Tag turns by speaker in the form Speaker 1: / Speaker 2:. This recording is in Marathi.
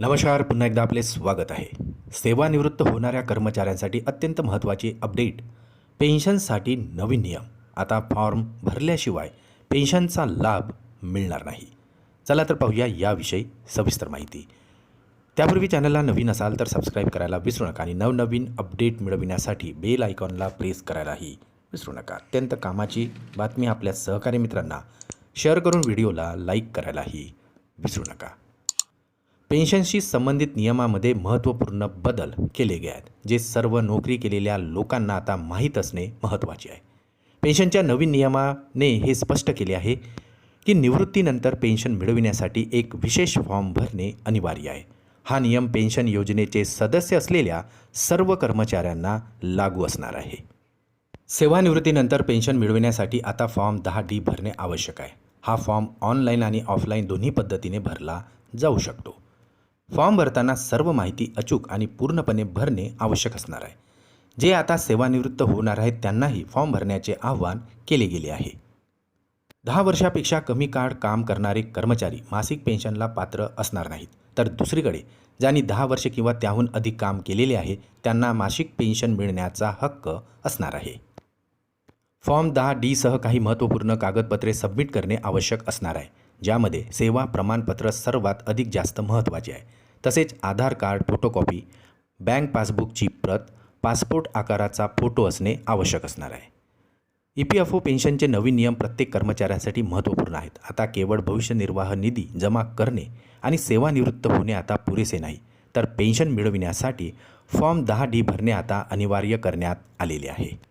Speaker 1: नमस्कार पुन्हा एकदा आपले स्वागत आहे. सेवानिवृत्त होणाऱ्या कर्मचाऱ्यांसाठी अत्यंत महत्त्वाची अपडेट. पेन्शनसाठी नवीन नियम. आता फॉर्म भरल्याशिवाय पेन्शनचा लाभ मिळणार नाही. चला तर पाहूया याविषयी सविस्तर माहिती. त्यापूर्वी चॅनलला नवीन असाल तर सबस्क्राईब करायला विसरू नका आणि नवनवीन अपडेट मिळविण्यासाठी बेल आयकॉनला प्रेस करायलाही विसरू नका. अत्यंत कामाची बातमी आपल्या सहकारी मित्रांना. शेअर करून व्हिडिओला लाईक करायलाही विसरू नका. पेन्शनशी संबंधित नियमामध्ये महत्त्वपूर्ण बदल केले गे आहेत जे सर्व नोकरी केलेल्या लोकांना आता माहीत असणे महत्त्वाचे आहे. पेन्शनच्या नवीन नियमाने हे स्पष्ट केले आहे की निवृत्तीनंतर पेन्शन मिळविण्यासाठी एक विशेष फॉर्म भरणे अनिवार्य आहे. हा नियम पेन्शन योजनेचे सदस्य असलेल्या सर्व कर्मचाऱ्यांना लागू असणार आहे. सेवानिवृत्तीनंतर पेन्शन मिळविण्यासाठी आता फॉर्म दहा डी भरणे आवश्यक आहे. हा फॉर्म ऑनलाईन आणि ऑफलाईन दोन्ही पद्धतीने भरला जाऊ शकतो. फॉर्म भरताना सर्व माहिती अचूक आणि पूर्णपणे भरणे आवश्यक असणार आहे. जे आता सेवानिवृत्त होणार आहेत त्यांनाही फॉर्म भरण्याचे आवाहन केले गेले आहे. दहा वर्षापेक्षा कमी काळ काम करणारे कर्मचारी मासिक पेन्शनला पात्र असणार नाहीत. तर दुसरीकडे ज्यांनी दहा वर्षे किंवा त्याहून अधिक काम केलेले आहे त्यांना मासिक पेन्शन मिळण्याचा हक्क असणार आहे. फॉर्म दहा डीसह काही महत्त्वपूर्ण कागदपत्रे सबमिट करणे आवश्यक असणार आहे ज्यामध्ये सेवा प्रमाणपत्र सर्वात अधिक जास्त महत्त्वाचे आहे. तसेच आधार कार्ड फोटोकॉपी बँक पासबुकची प्रत पासपोर्ट आकाराचा फोटो असणे आवश्यक असणार आहे. ई पी एफ ओ पेन्शनचे नवीन नियम प्रत्येक कर्मचाऱ्यासाठी महत्त्वपूर्ण आहेत. आता केवळ भविष्य निर्वाह निधी जमा करणे आणि सेवानिवृत्त होणे आता पुरेसे नाही तर पेन्शन मिळविण्यासाठी फॉर्म दहा डी भरणे आता अनिवार्य करण्यात आलेले आहे.